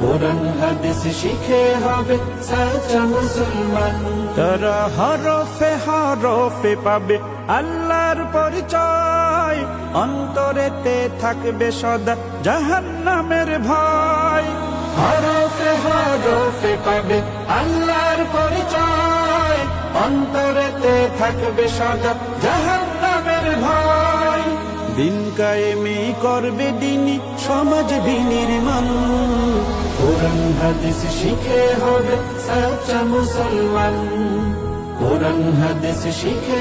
কোরআন, হাদিস হবে সাচ্চা মুসলমান। তারা হরফে হরফে পাবে আল্লাহর পরিচয়। অন্তরেতে থাকবে সদা জাহান্নামের ভয়। হরফে হরফে পাবে আল্লাহর পরিচয়। অন্তরেতে থাকবে সদা জাহান্নামের ভয়। দিন কায়েমি করবে দিনই সমাজ বিনির্মাণ। শিখে শিখে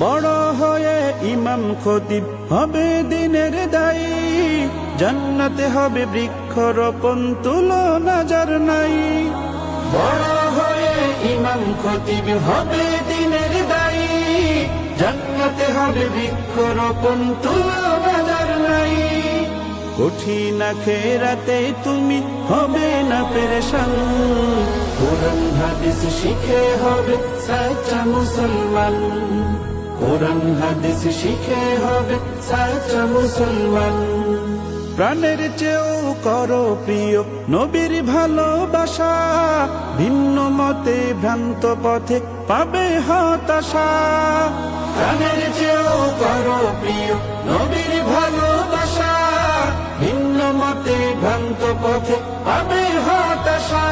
বড় হয়ে ইমাম খতিব হবে দিনের দায়ী। জান্নাতে হবে বৃক্ষরোপণ তুলনা যার নাই। বড় হয়ে ইমাম খতিব হবে দিনের দায়ী। জান্নাতে হবে বৃক্ষরোপণ নাই কঠিন খেরাতে তুমি হবে না পেরেশান। কোরআন, হাদিস শিখে হবে সাচ্চা মুসলমান। কোরআন, হাদিস শিখে হবে সাচ্চা মুসলমান। প্রাণের চেয়েও করো প্রিয় নবীর ভালোবাসা। ভিন্ন মতে ভ্রান্ত পথে পাবে হতাশা। প্রাণের চেয়েও করো প্রিয় নবীর পথে পাবে হতাশা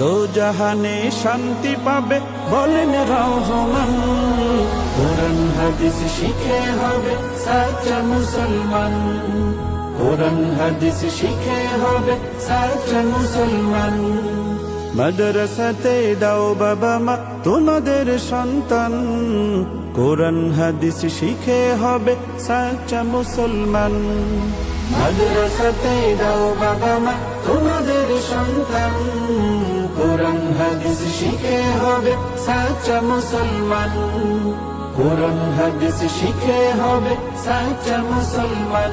দো জাহানে শান্তি পাবে বলেন রহমান কোরআন, হাদিস শিখে হবে সাচ্চা মুসলমান। কোরআন, হাদিস শিখে হবে সাচ্চা মুসলমান। মাদ্রাসাতে দাও বাবা মা, তোমাদের সন্তান। কোরআন হাদিস শিখে হবে সাচা মুসলমান। বাবা মা শিখে হবে মুসলমান। কোরআন হাদিস শিখে হবে সাচ্চা মুসলমান।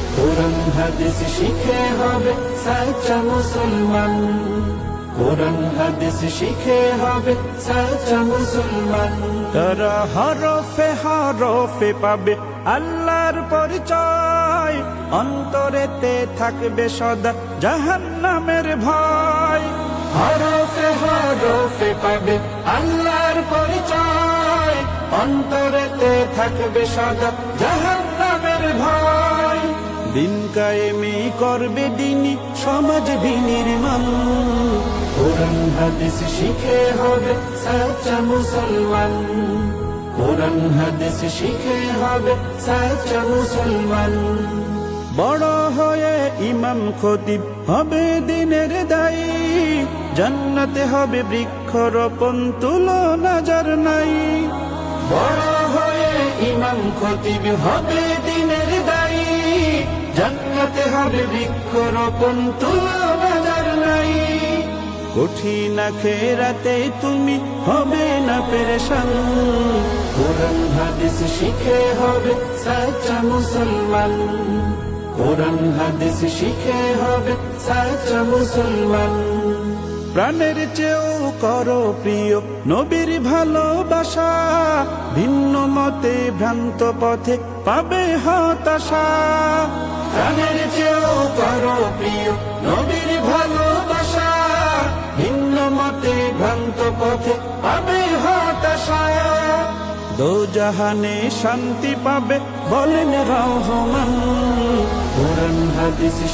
কোরআন, হাদিস শিখে হবে সাচ্চা মুসলমান। কোরআন, হাদিস শিখে হবে সাচ্চা মুসলমান। তারা হরফে হরফে পাবে আল্লাহর পরিচয়। অন্তরেতে থাকবে সদা জাহান্নামের ভয়। হরফে হরফে পাবে আল্লাহর পরিচয়। অন্তরেতে থাকবে সদা জাহান্নামের ভয়। দিন কায়েমি করবে দিনই সমাজ বিনির্মাণ। কোরআন, হাদিস শিখে হবে সাচ্চা মুসলমান। কোরআন, হাদিস শিখে হবে সাচ্চা মুসলমান। বড় হয়ে ইমাম খতিব হবে দিনের দায়ী। জান্নাতে হবে বৃক্ষরোপণ তুলনা যার নাই। বড় হয়ে ইমাম খতিব হবে দিনের জান্নাতে হবে বৃক্ষরোপণ তোমার নাই। কঠিন খেরাতে তুমি হবে না পেরেশান। কোরআন, হাদিস শিখে হবে সাচা মুসলমান। কোরআন, হাদিস শিখে হবে সাচা মুসলমান। প্রাণের চেয়েও করো প্রিয় নবীর ভালোবাসা। ভিন্ন মতে ভ্রান্ত পথে পাবে হতাশা। প্রাণের চেয়েও করো প্রিয় নবীর ভালোবাসা। ভিন্ন মতে ভ্রান্ত পথে পাবে হতাশা। দো জাহানে শান্তি পাবে বলেন রহমান।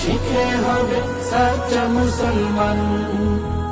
শিখে হবে সাচ্চা মুসলমান।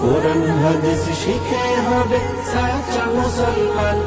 কোরআন হাদিস শিখে হবে সাচ্চা মুসলমান।